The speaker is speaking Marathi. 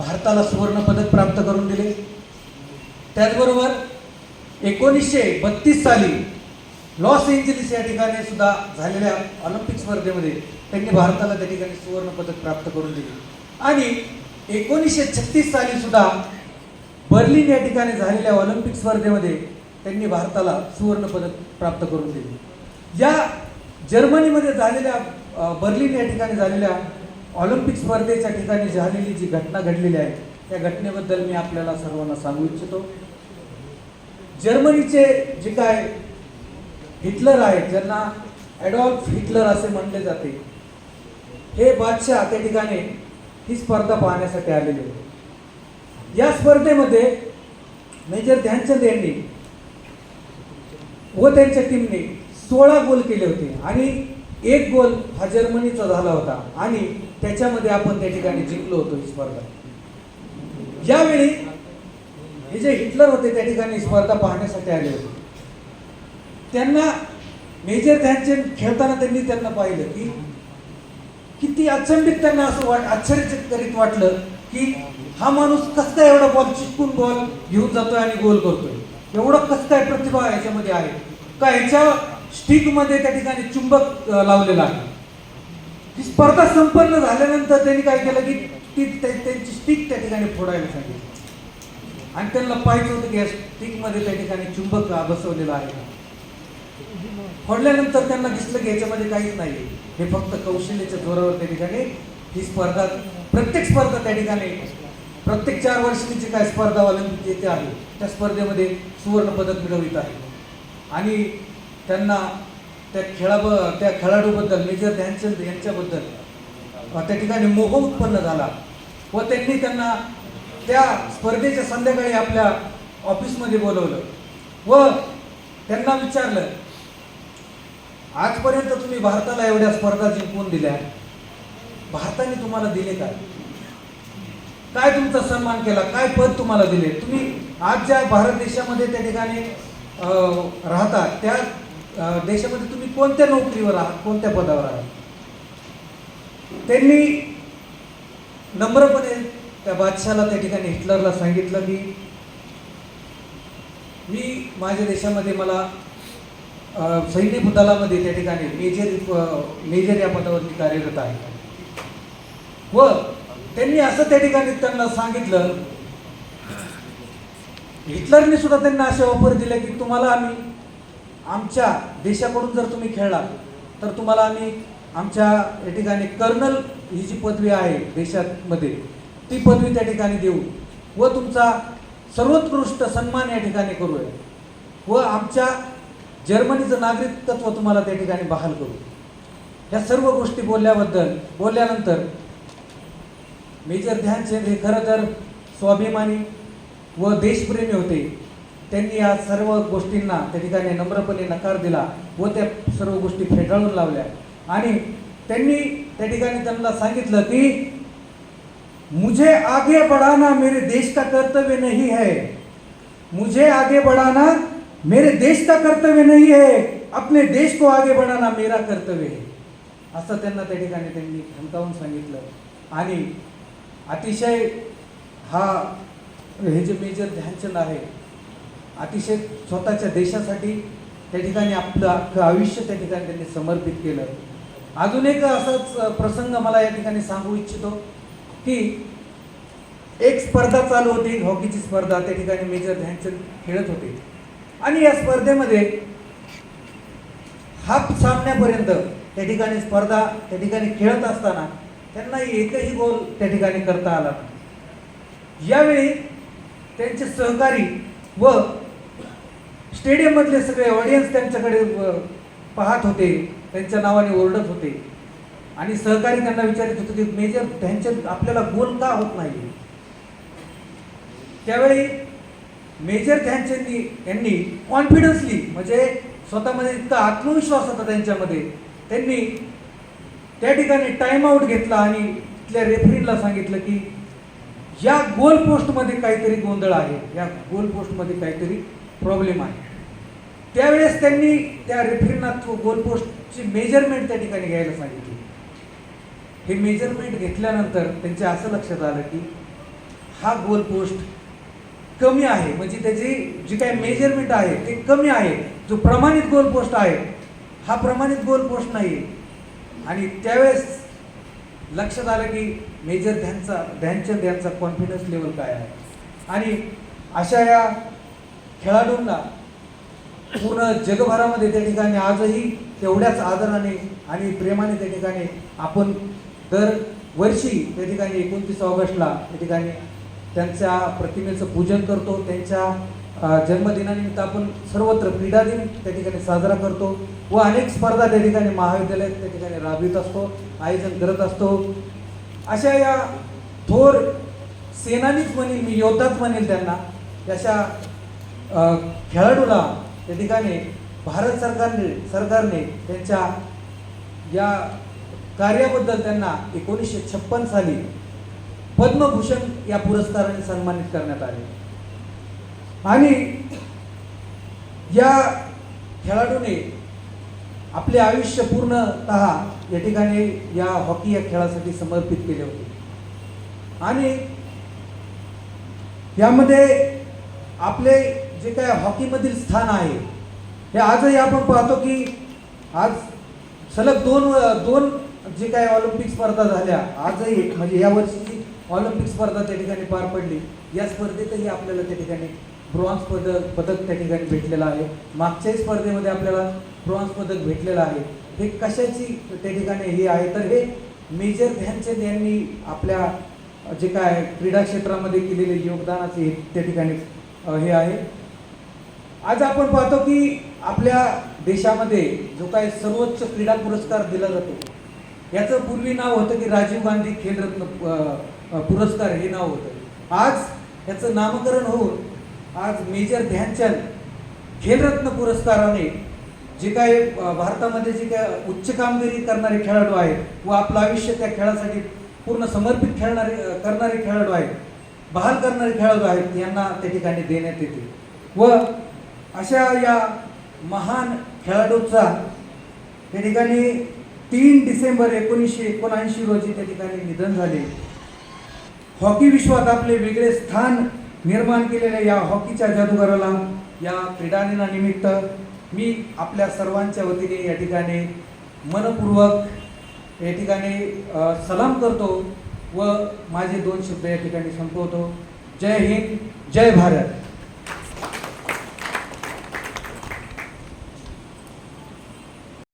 भारताला सुवर्णपदक प्राप्त करून दिले. त्याचबरोबर एकोणीसशे बत्तीस साली लॉस एंजलिस या ठिकाणी सुद्धा झालेल्या ऑलिम्पिक स्पर्धेमध्ये त्यांनी भारताला त्या ठिकाणी सुवर्णपदक प्राप्त करून दिले. आणि एकोणीसशे छत्तीस साली सुद्धा बर्लिन या ठिकाणी झालेल्या ऑलिम्पिक स्पर्धेमध्ये त्यांनी भारताला सुवर्णपदक प्राप्त करून दिले. या जर्मनीमध्ये झालेल्या बर्लिन या ठिकाणी झालेल्या ऑलिम्पिक स्पर्धेच्या ठिकाणी झालेली जी घटना घडलेली आहे त्या घटनेबद्दल मी आपल्याला सर्वांना सांगू इच्छितो. जर्मनीचे जे काय हिटलर आहेत ज्यांना ॲडॉल्फ हिटलर असे म्हणले जाते हे बादशाह त्या ठिकाणी ही स्पर्धा पाहण्यासाठी आलेले होते. या स्पर्धेमध्ये मेजर ध्यानचंद यांनी व त्यांच्या टीमने सोळा गोल केले होते आणि एक गोल हा जर्मनीचा झाला होता आणि त्याच्यामध्ये आपण त्या ठिकाणी जिंकलो होतो ही स्पर्धा. यावेळी हे जे हिटलर होते त्या ठिकाणी स्पर्धा पाहण्यासाठी आले होते. त्यांना मेजर ध्यानचंद खेळताना त्यांनी त्यांना पाहिलं की किती अचंबित त्यांना असं वाट आश्चर्यचकित वाटलं की हा माणूस कसं काय एवढा बॉल चिटकून बॉल घेऊन जातोय आणि गोल करतोय? एवढं कसं काय प्रतिभा याच्यामध्ये आहे? का याच्या स्टिकमध्ये त्या ठिकाणी चुंबक लावलेला आहे? ही स्पर्धा संपन्न झाल्यानंतर त्यांनी काय केलं की ती त्यांची स्टिक त्या ठिकाणी फोडायला सांगितली. आणि त्यांना पाहिजे होतं की या स्टिकमध्ये त्या ठिकाणी चुंबक बसवलेलं आहे. फोडल्यानंतर त्यांना दिसलं की याच्यामध्ये काहीच नाही हे फक्त कौशल्याच्या जोरावर त्या ठिकाणी ही स्पर्धा प्रत्येक स्पर्धा त्या ठिकाणी प्रत्येक चार वर्षाची काय स्पर्धा ऑलिम्पिक येते आहे त्या स्पर्धेमध्ये सुवर्ण पदक मिळवित आहे. आणि त्यांना त्या खेळाब त्या खेळाडूबद्दल मेजर ध्यानचंद यांच्याबद्दल त्या ठिकाणी मोह उत्पन्न झाला व त्यांनी त्यांना त्या स्पर्धेच्या संध्याकाळी आपल्या ऑफिसमध्ये बोलवलं व त्यांना विचारलं आजपर्यंत तुम्ही भारताला एवढ्या स्पर्धा जिंकून दिल्या भारताने तुम्हाला दिले काय काय तुमचा सन्मान केला? काय पद तुम्हाला दिले? तुम्ही आज ज्या भारत देशामध्ये त्या ठिकाणी राहतात त्या देशामध्ये तुम्ही कोणत्या नोकरीवर आहात? कोणत्या पदावर आहात? त्यांनी नम्रपणे त्या बादशाला त्या ठिकाणी हिटलरला सांगितलं की मी माझ्या देशामध्ये मला सैनिक सैन्य दलामध्ये त्या ठिकाणी मेजर मेजर या पदावरती कार्यरत आहे. व त्यांनी असं त्या ठिकाणी त्यांना सांगितलं हिटलरने सुद्धा त्यांना असे ऑफर दिले की तुम्हाला आम्ही आमच्या देशाकडून जर तुम्ही खेळला तर तुम्हाला आम्ही आमच्या या ठिकाणी कर्नल ही जी पदवी आहे देशामध्ये ती पदवी त्या ठिकाणी देऊ. व तुमचा सर्वोत्कृष्ट सन्मान या ठिकाणी करूया. व आमच्या जर्मनीचं नागरिकत्व तुम्हाला त्या ठिकाणी बहाल करू. ह्या सर्व गोष्टी बोलल्याबद्दल बोलल्यानंतर मेजर ध्यानचंद हे खरं तर स्वाभिमानी व देशप्रेमी होते. त्यांनी या सर्व गोष्टींना त्या ठिकाणी नम्रपणे नकार दिला व त्या सर्व गोष्टी फेटाळून लावल्या. आणि त्यांनी त्या ठिकाणी त्यांना सांगितलं की मुझे आगे बढ़ाना मेरे देश का कर्तव्य नहीं है. मुझे आगे बढ़ाना मेरे देश का कर्तव्य नहीं है. अपने देश को आगे बढ़ाना मेरा कर्तव्य है. असं त्यांना त्या ठिकाणी त्यांनी थमकावून सांगितलं. आणि अतिशय हा हे जे मेजर ध्यानचंद आहे अतिशय स्वतःच्या देशासाठी त्या ठिकाणी आपलं अख्खं आयुष्य त्या ठिकाणी त्यांनी समर्पित केलं अजून एक असाच प्रसंग मला या ठिकाणी सांगू इच्छितो की एक स्पर्धा चालू होती हॉकीची स्पर्धा त्या ठिकाणी मेजर ध्यानचंद खेळत होते आणि या स्पर्धेमध्ये हाफ सामन्यापर्यंत त्या ठिकाणी स्पर्धा त्या ठिकाणी खेळत असताना त्यांना एकही गोल त्या ठिकाणी करता आला नाही. यावेळी त्यांचे सहकारी व स्टेडियममधले सगळे ऑडियन्स त्यांच्याकडे पाहत होते. त्यांच्या नावाने ओरडत होते. आणि सहकारी त्यांना विचारित होते की मेजर त्यांच्या आपल्याला गोल का होत नाही त्यावेळी मेजर ध्यानचंद यांनी कॉन्फिडन्सली म्हणजे स्वतःमध्ये इतका आत्मविश्वास होता त्यांच्यामध्ये. त्यांनी त्या ठिकाणी टाइम आऊट घेतला आणि तिथल्या रेफरीला सांगितलं की या गोल पोस्टमध्ये काहीतरी गोंधळ आहे. या गोल पोस्टमध्ये काहीतरी प्रॉब्लेम आहे. त्यावेळेस त्यांनी त्या रेफरींना तो गोलपोस्टची मेजरमेंट त्या ठिकाणी घ्यायला सांगितली. हे मेजरमेंट घेतल्यानंतर त्यांच्या असं लक्षात आलं की हा गोलपोस्ट कमी आहे. म्हणजे त्याची जी काही मेजरमेंट आहे ते कमी आहे. जो प्रमाणित गोलपोस्ट आहे हा प्रमाणित गोलपोस्ट नाही आणि त्यावेळेस लक्षात आलं की मेजर ध्यानचा ध्यानचंद यांचा कॉन्फिडन्स लेवल काय आहे? आणि अशा या खेळाडूंना पूर्ण जगभरामध्ये त्या ठिकाणी आजही तेवढ्याच आदराने आणि प्रेमाने त्या ठिकाणी आपण दर वर्षी त्या ठिकाणी एकोणतीस ऑगस्टला त्या ठिकाणी त्यांच्या प्रतिमेचं पूजन करतो. त्यांच्या जन्मदिनानिमित्त आपण सर्वत्र क्रीडा दिन त्या ठिकाणी साजरा करतो व अनेक स्पर्धा त्या ठिकाणी महाविद्यालयात त्या ठिकाणी राबवित असतो आयोजन करत असतो. अशा या थोर सेनानीच म्हणेल मी योद्धाच म्हणेल त्यांना अशा खेळाडूला त्या ठिकाणी भारत सरकारने सरकारने त्यांच्या या कार्याबद्दल त्यांना एकोणीसशे छप्पन साली पद्मभूषण या पुरस्काराने सन्मानित करण्यात आले. आणि या खेळाडूने आपले आयुष्य पूर्णत या ठिकाणी या हॉकी या खेळासाठी समर्पित केले होते. आणि यामध्ये आपले जे काय हॉकीमधील स्थान आहे हे आजही आपण पाहतो की आज सलग दोन दोन जे काय ऑलिम्पिक स्पर्धा झाल्या आजही म्हणजे या वर्षीची ऑलिम्पिक स्पर्धा त्या ठिकाणी पार पडली. या स्पर्धेतही आपल्याला त्या ठिकाणी ब्रॉन्झ पदक पदक त्या ठिकाणी भेटलेलं आहे. मागच्याही स्पर्धेमध्ये आपल्याला ब्रॉन्झ पदक भेटलेलं आहे. हे कशाची त्या ठिकाणी हे आहे? तर हे मेजर ध्यानचंद यांनी आपल्या जे काय क्रीडा क्षेत्रामध्ये केलेले योगदानाचे हे त्या ठिकाणी हे आहे. आज आपण पाहतो की आपल्या देशामध्ये जो काय सर्वोच्च क्रीडा पुरस्कार दिला जातो याचं पूर्वी नाव होतं की राजीव गांधी खेलरत्न पुरस्कार हे नाव होतं. आज याचं नामकरण होऊन आज मेजर ध्यानचंद खेलरत्न पुरस्काराने जे काय भारतामध्ये जे काय उच्च कामगिरी करणारे खेळाडू आहेत व आपलं आयुष्य त्या खेळासाठी पूर्ण समर्पित खेळणारे करणारे खेळाडू आहेत बहाल करणारे खेळाडू आहेत यांना त्या ठिकाणी देण्यात येते. व अशा या महान खेळाडूचा त्या ठिकाणी तीन डिसेंबर एकोणीसशे एकोणऐंशी रोजी त्या ठिकाणी निधन झाले. हॉकी विश्वात आपले वेगळे स्थान निर्माण केलेल्या या हॉकीच्या जादूगाराला या क्रीडादिनानिमित्त मी आपल्या सर्वांच्या वतीने या ठिकाणी मनपूर्वक या ठिकाणी सलाम करतो व माझे दोन शब्द या ठिकाणी संपवतो. जय हिंद जय भारत.